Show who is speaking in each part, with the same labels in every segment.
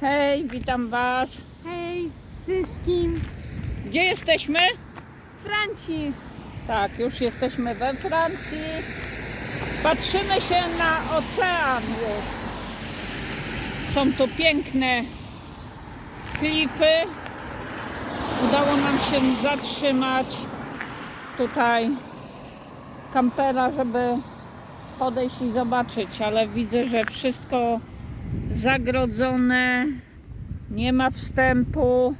Speaker 1: Hej, witam Was.
Speaker 2: Hej wszystkim!
Speaker 1: Gdzie jesteśmy?
Speaker 2: Franci!
Speaker 1: Tak, już jesteśmy we Francji. Patrzymy się na ocean. już. Są tu piękne klify. Udało nam się zatrzymać tutaj kampera, żeby podejść i zobaczyć, ale widzę, że wszystko zagrodzone, nie ma wstępu.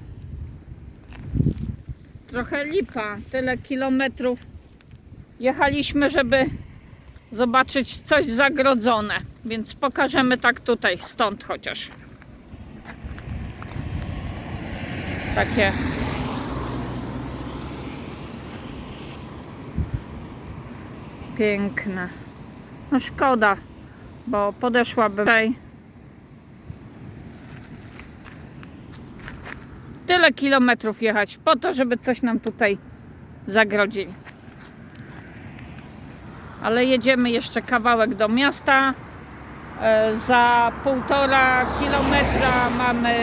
Speaker 1: Trochę lipa, tyle kilometrów jechaliśmy, żeby zobaczyć coś zagrodzone, więc pokażemy tak tutaj, stąd chociaż. Takie piękne. No szkoda, bo podeszłaby tutaj. Tyle kilometrów jechać po to, żeby coś nam tutaj zagrodzili. Ale jedziemy jeszcze kawałek do miasta. E, Za półtora kilometra mamy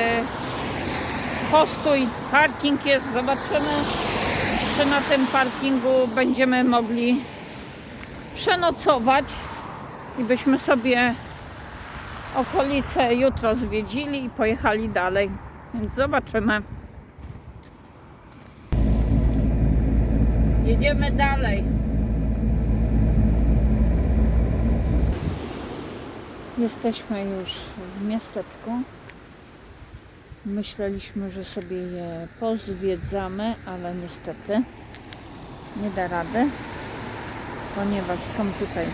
Speaker 1: postój, parking jest. Zobaczymy, czy na tym parkingu będziemy mogli przenocować i byśmy sobie okolice jutro zwiedzili i pojechali dalej. Więc zobaczymy. Jedziemy dalej. Jesteśmy już w miasteczku. Myśleliśmy, że sobie je pozwiedzamy, ale niestety nie da rady, ponieważ są tutaj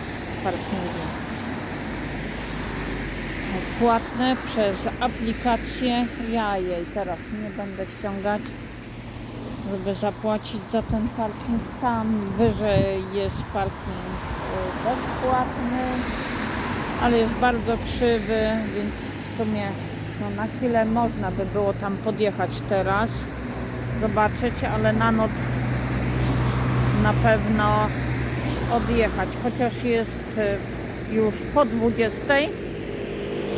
Speaker 1: parkingi płatne przez aplikację. Ja jej teraz nie będę ściągać, żeby zapłacić za ten parking. Tam wyżej jest parking y, bezpłatny, ale jest bardzo krzywy, więc w sumie no, na chwilę można by było tam podjechać teraz, zobaczyć, ale na noc na pewno odjechać, chociaż jest y, już po 20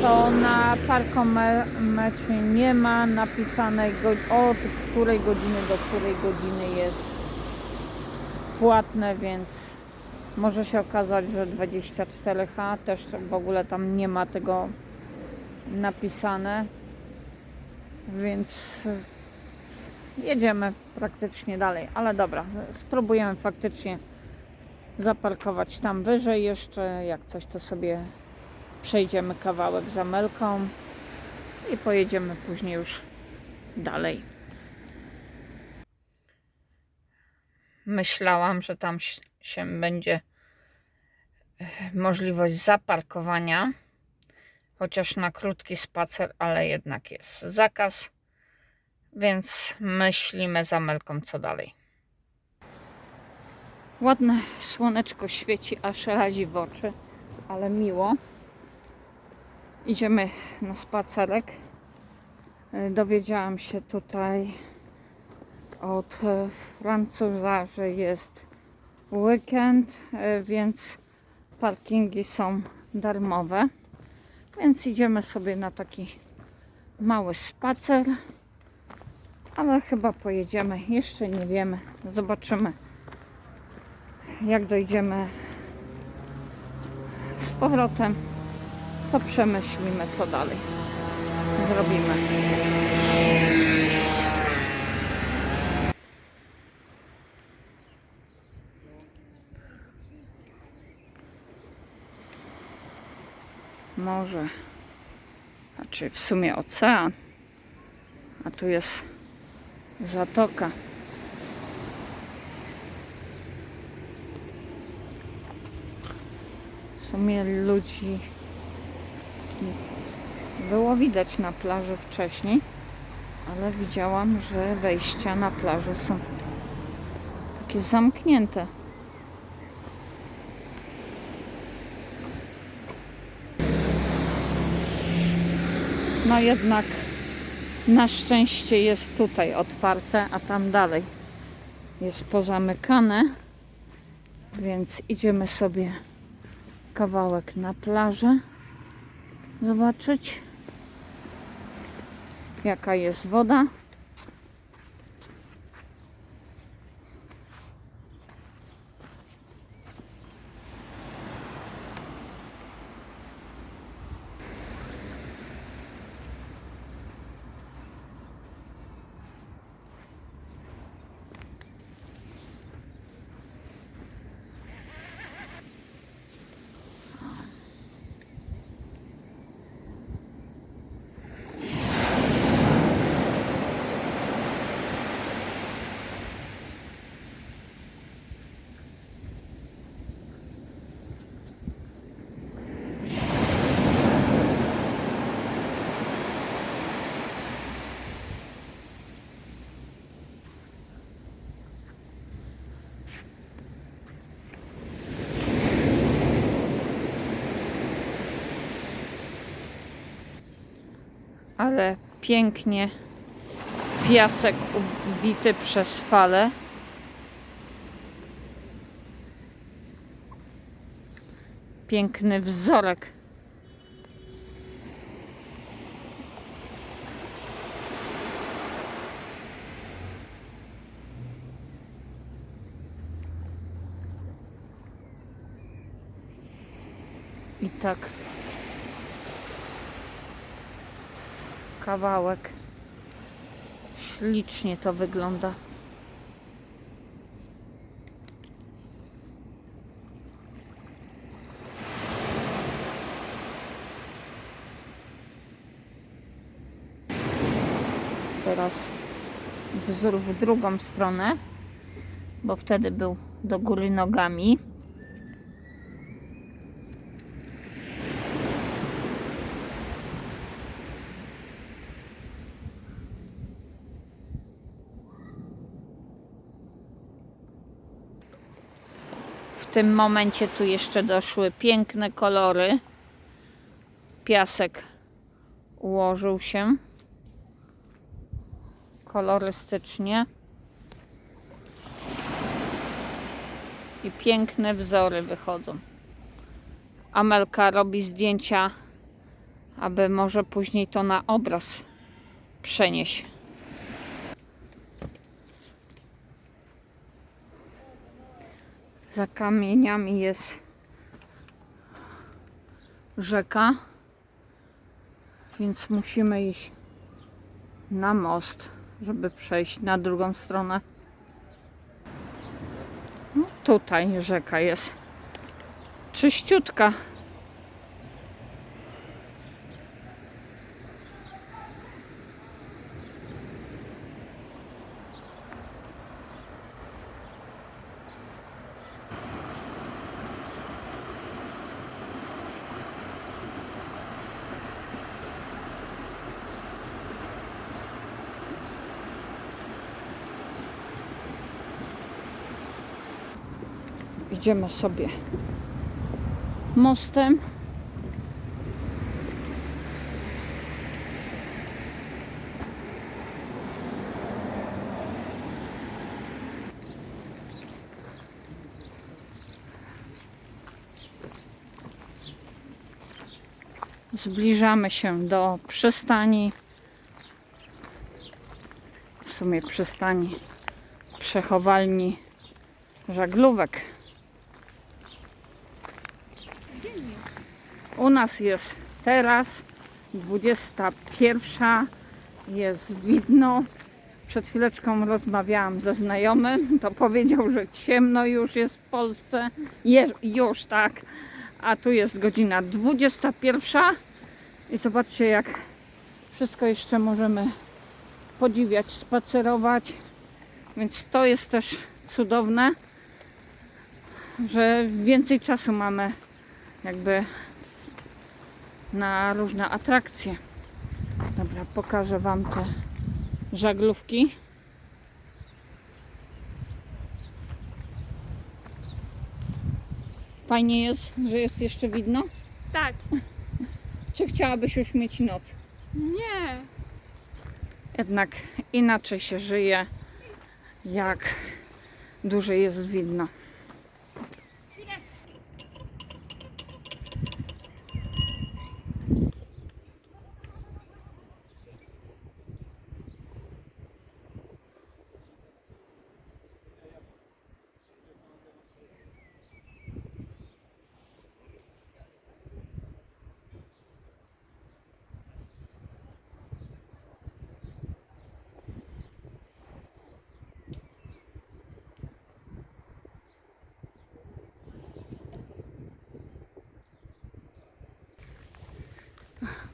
Speaker 1: to na parkomecie nie ma napisanej od której godziny do której godziny jest płatne, więc może się okazać, że 24H też w ogóle tam nie ma tego napisane. Więc jedziemy praktycznie dalej. Ale dobra, spróbujemy faktycznie zaparkować tam wyżej jeszcze. Jak coś to sobie przejdziemy kawałek za Melką i pojedziemy później już dalej. Myślałam, że tam się będzie e, możliwość zaparkowania, chociaż na krótki spacer, ale jednak jest zakaz, więc myślimy za Melką co dalej. Ładne słoneczko świeci, aż razi w oczy, ale miło. Idziemy na spacerek. E, Dowiedziałam się tutaj od e, Francuza, że jest weekend, e, więc parkingi są darmowe. Więc idziemy sobie na taki mały spacer. Ale chyba pojedziemy, jeszcze nie wiemy. Zobaczymy, jak dojdziemy z powrotem to przemyślimy, co dalej zrobimy. Morze, znaczy w sumie ocean, a tu jest zatoka. W sumie ludzi było widać na plaży wcześniej, ale widziałam, że wejścia na plażę są takie zamknięte. No jednak na szczęście jest tutaj otwarte, a tam dalej jest pozamykane. Więc idziemy sobie kawałek na plażę zobaczyć jaka jest woda. Ale pięknie piasek ubity przez fale. Piękny wzorek. I tak kawałek. Ślicznie to wygląda. Teraz wzór w drugą stronę, bo wtedy był do góry nogami. Tym momencie tu jeszcze doszły piękne kolory. Piasek ułożył się kolorystycznie. I piękne wzory wychodzą. Amelka robi zdjęcia, aby może później to na obraz przenieść. Za kamieniami jest rzeka, więc musimy iść na most, żeby przejść na drugą stronę. No, tutaj rzeka jest czyściutka. Idziemy sobie mostem. Zbliżamy się do przystani. W sumie przystani przechowalni żaglówek. U nas jest teraz 21. Jest widno. Przed chwileczką rozmawiałam ze znajomym. To powiedział, że ciemno już jest w Polsce. Je, już tak. A tu jest godzina 21. I zobaczcie, jak wszystko jeszcze możemy podziwiać, spacerować. Więc to jest też cudowne, że więcej czasu mamy jakby na różne atrakcje. Dobra, pokażę Wam te żaglówki. Fajnie jest, że jest jeszcze widno.
Speaker 2: Tak.
Speaker 1: Czy chciałabyś już mieć noc?
Speaker 2: Nie.
Speaker 1: Jednak inaczej się żyje, jak duże jest widno.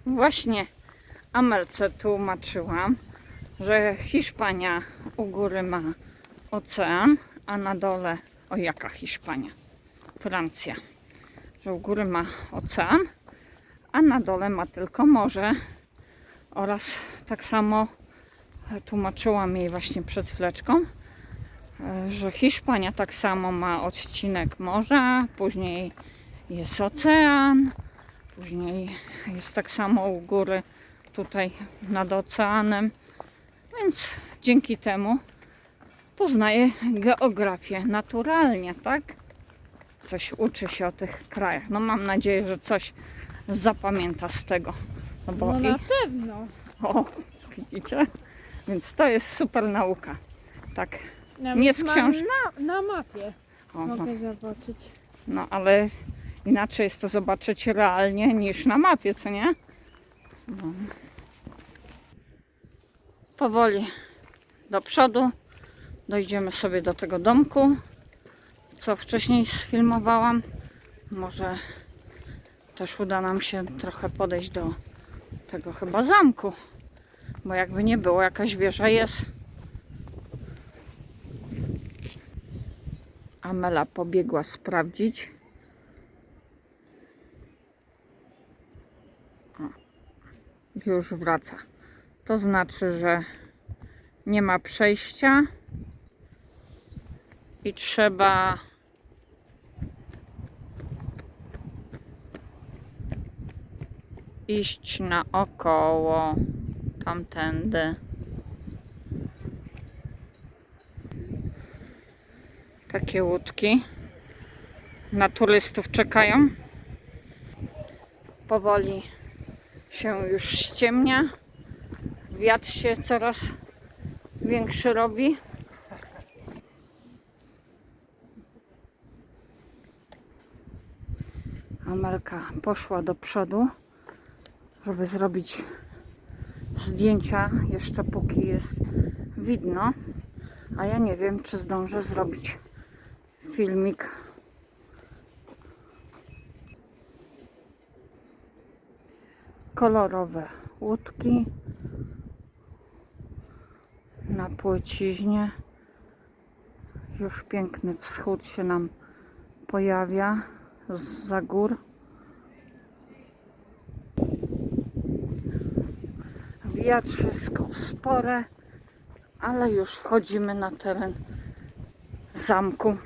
Speaker 1: Właśnie Amelce tłumaczyłam, że Hiszpania u góry ma ocean, a na dole, o jaka Hiszpania? Francja. Że u góry ma ocean, a na dole ma tylko morze. Oraz tak samo e, tłumaczyłam jej właśnie przed chwileczką, e, że Hiszpania tak samo ma odcinek morza, później jest ocean, później jest tak samo u góry tutaj nad oceanem. Więc dzięki temu poznaję geografię naturalnie, tak? Coś uczy się o tych krajach. No mam nadzieję, że coś zapamięta z tego. No bo
Speaker 2: No
Speaker 1: i-
Speaker 2: na pewno.
Speaker 1: o, widzicie? Więc to jest super nauka. Tak.
Speaker 2: Nawet
Speaker 1: Nie z
Speaker 2: mam
Speaker 1: książ-
Speaker 2: Na, na mapie
Speaker 1: O,
Speaker 2: mogę zobaczyć.
Speaker 1: no ale inaczej jest to zobaczyć realnie niż na mapie, co nie? No. Powoli do przodu dojdziemy sobie do tego domku, co wcześniej sfilmowałam. Może też uda nam się trochę podejść do tego chyba zamku, bo jakby nie było, jakaś wieża jest. Amela pobiegła sprawdzić. O, już wraca. To znaczy, że nie ma przejścia i trzeba iść naokoło tamtędy. Takie łódki na turystów czekają. Powoli się już ściemnia. Wiatr się coraz większy robi. Amelka poszła do przodu, żeby zrobić zdjęcia, jeszcze póki jest widno. A ja nie wiem, czy zdążę zrobić filmik. Kolorowe łódki na płciźnie. Już piękny wschód się nam pojawia za gór. Wiatrzysko spore, ale już wchodzimy na teren zamku.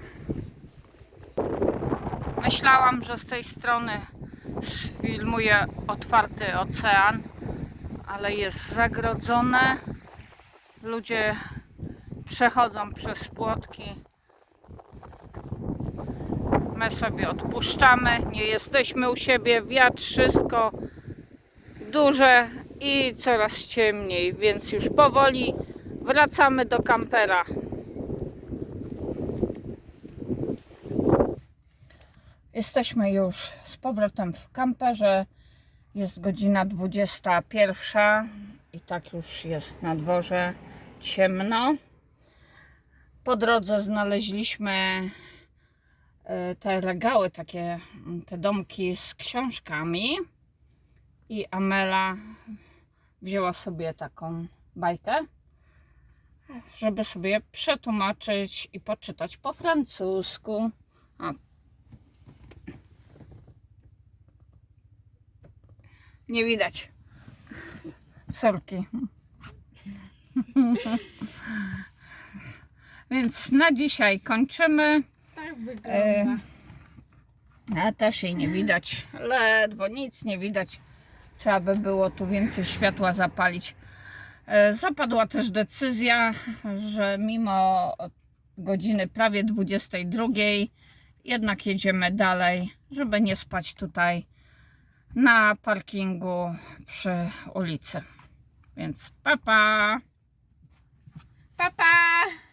Speaker 1: Myślałam, że z tej strony sfilmuję otwarty ocean, ale jest zagrodzone. Ludzie przechodzą przez płotki. My sobie odpuszczamy, nie jesteśmy u siebie, wiatr wszystko duże i coraz ciemniej, więc już powoli wracamy do kampera. Jesteśmy już z powrotem w kamperze. Jest godzina 21 i tak już jest na dworze ciemno. Po drodze znaleźliśmy e, te regały, takie mm, te domki z książkami i Amela wzięła sobie taką bajkę, żeby sobie przetłumaczyć i poczytać po francusku. A. Nie widać. Sorki. Więc na dzisiaj kończymy.
Speaker 2: Tak
Speaker 1: E,
Speaker 2: wygląda.
Speaker 1: A też jej nie widać. Ledwo nic nie widać. Trzeba by było tu więcej światła zapalić. E, Zapadła też decyzja, że mimo godziny prawie 22 jednak jedziemy dalej, żeby nie spać tutaj na parkingu przy ulicy. Więc papa! Papa! Pa.